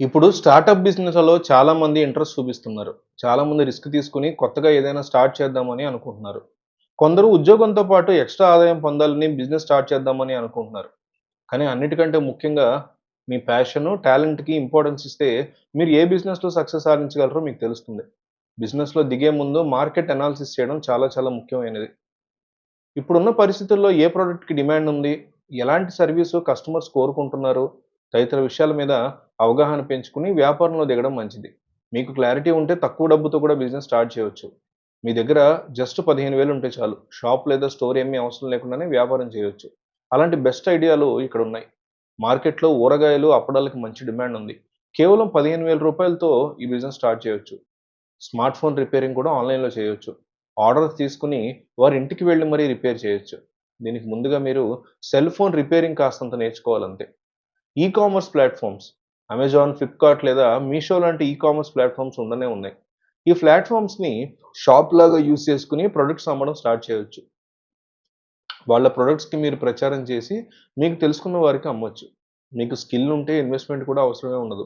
ఇప్పుడు స్టార్టప్ బిజినెస్‌లలో చాలామంది ఇంట్రెస్ట్ చూపిస్తున్నారు. చాలామంది రిస్క్ తీసుకొని కొత్తగా ఏదైనా స్టార్ట్ చేద్దామని అనుకుంటున్నారు. కొందరు ఉద్యోగంతో పాటు ఎక్స్‌ట్రా ఆదాయం పొందాలని బిజినెస్ స్టార్ట్ చేద్దామని అనుకుంటున్నారు. కానీ అన్నిటికంటే ముఖ్యంగా మీ ప్యాషను, టాలెంట్‌కి ఇంపార్టెన్స్ ఇస్తే మీరు ఏ బిజినెస్‌లో సక్సెస్ సాధించగలరో మీకు తెలుస్తుంది. బిజినెస్‌లో దిగే ముందు మార్కెట్ అనాలిసిస్ చేయడం చాలా చాలా ముఖ్యమైనది. ఇప్పుడున్న పరిస్థితుల్లో ఏ ప్రోడక్ట్కి డిమాండ్ ఉంది? ఎలాంటి సర్వీసు కస్టమర్స్ కోరుకుంటున్నారు? తదితర విషయాల మీద అవగాహన పెంచుకొని వ్యాపారంలో దిగడం మంచిది. మీకు క్లారిటీ ఉంటే తక్కువ డబ్బుతో కూడా బిజినెస్ స్టార్ట్ చేయవచ్చు మీ దగ్గర జస్ట్ 15,000 ఉంటే చాలు. షాప్ లేదా స్టోర్ ఏమీ అవసరం లేకుండానే వ్యాపారం చేయవచ్చు అలాంటి బెస్ట్ ఐడియాలు ఇక్కడ ఉన్నాయి. మార్కెట్‌లో ఊరగాయలు, అప్పడాలకి మంచి డిమాండ్ ఉంది. కేవలం 15,000 ఈ బిజినెస్ స్టార్ట్ చేయొచ్చు. స్మార్ట్ ఫోన్ రిపేరింగ్ కూడా ఆన్‌లైన్‌లో చేయొచ్చు. ఆర్డర్స్ తీసుకొని వారి ఇంటికి వెళ్ళి మరీ రిపేర్ చేయొచ్చు. దీనికి ముందుగా మీరు సెల్ ఫోన్ రిపేరింగ్ కాస్తంత నేర్చుకోవాలంతే. E commerce platforms Amazon, Flipkart లేదా మీషో లాంటి ఈ కామర్స్ ప్లాట్‌ఫార్మ్స్ ఉండనే ఉన్నాయి. ఈ ప్లాట్‌ఫార్మ్స్‌ని షాప్ లాగా యూజ్ చేసుకుని ప్రొడక్ట్స్ అమ్మడం స్టార్ట్ చేయవచ్చు వాళ్ళ ప్రొడక్ట్స్‌కి మీరు ప్రచారం చేసి మీకు తెలుసుకున్న వారికి అమ్మొచ్చు. మీకు స్కిల్ ఉంటే ఇన్వెస్ట్‌మెంట్ కూడా అవసరమే ఉండదు.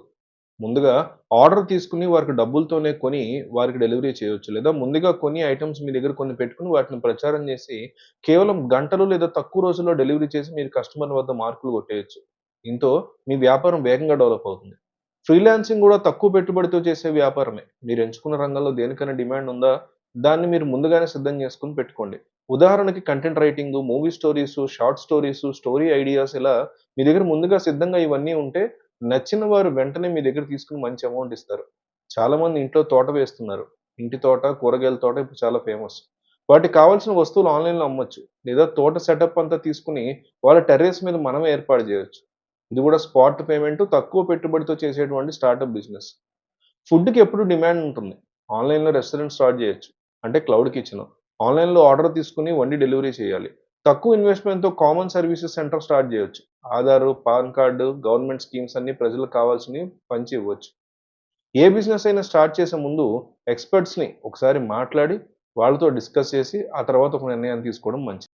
ముందుగా ఆర్డర్ తీసుకొని వారికి డబ్బులతోనే కొని వారికి డెలివరీ చేయవచ్చు లేదా ముందుగా కొన్ని ఐటమ్స్ మీ దగ్గర కొన్ని పెట్టుకుని వాటిని ప్రచారం చేసి కేవలం గంటలు లేదా తక్కువ రోజుల్లో డెలివరీ చేసి మీరు కస్టమర్ వద్ద మార్కులు కొట్టేయచ్చు దీంతో మీ వ్యాపారం వేగంగా డెవలప్ అవుతుంది. ఫ్రీలాన్సింగ్ కూడా తక్కువ పెట్టుబడితో చేసే వ్యాపారమే. మీరు ఎంచుకున్న రంగంలో దేనికైనా డిమాండ్ ఉందా? దాన్ని మీరు ముందుగానే సిద్ధం చేసుకొని పెట్టుకోండి. ఉదాహరణకి content writing, movie stories short stories story ideas ఇలా మీ దగ్గర ముందుగా సిద్ధంగా ఇవన్నీ ఉంటే నచ్చిన వారు వెంటనే మీ దగ్గర తీసుకుని మంచి అమౌంట్ ఇస్తారు. చాలామంది ఇంట్లో తోట వేస్తున్నారు. ఇంటి తోట, కూరగాయల తోట ఇప్పుడు చాలా ఫేమస్. వాటికి కావాల్సిన వస్తువులు ఆన్‌లైన్‌లో అమ్మొచ్చు. లేదా తోట సెటప్ అంతా తీసుకొని వాళ్ళ టెర్రస్ మీద మనమే ఏర్పాటు చేయొచ్చు. ఇది కూడా స్పాట్ పేమెంట్ తక్కువ పెట్టుబడితో చేసేటువంటి స్టార్టప్ బిజినెస్. ఫుడ్‌కి ఎప్పుడు డిమాండ్ ఉంటుంది. ఆన్‌లైన్‌లో రెస్టారెంట్ స్టార్ట్ చేయొచ్చు. అంటే క్లౌడ్ కిచెన్. ఆన్‌లైన్‌లో ఆర్డర్ తీసుకొని వండి డెలివరీ చేయాలి. తక్కువ ఇన్వెస్ట్‌మెంట్‌తో కామన్ సర్వీసెస్ సెంటర్ స్టార్ట్ చేయొచ్చు. Aadhaar, PAN card, government schemes అన్ని ప్రజలకు కావాల్సినవి పంచి ఇవ్వచ్చు. ఏ బిజినెస్ అయినా స్టార్ట్ చేసే ముందు ఎక్స్‌పర్ట్స్‌ని ఒకసారి మాట్లాడి వాళ్ళతో డిస్కస్ చేసి ఆ తర్వాత ఒక నిర్ణయాన్ని తీసుకోవడం మంచిది.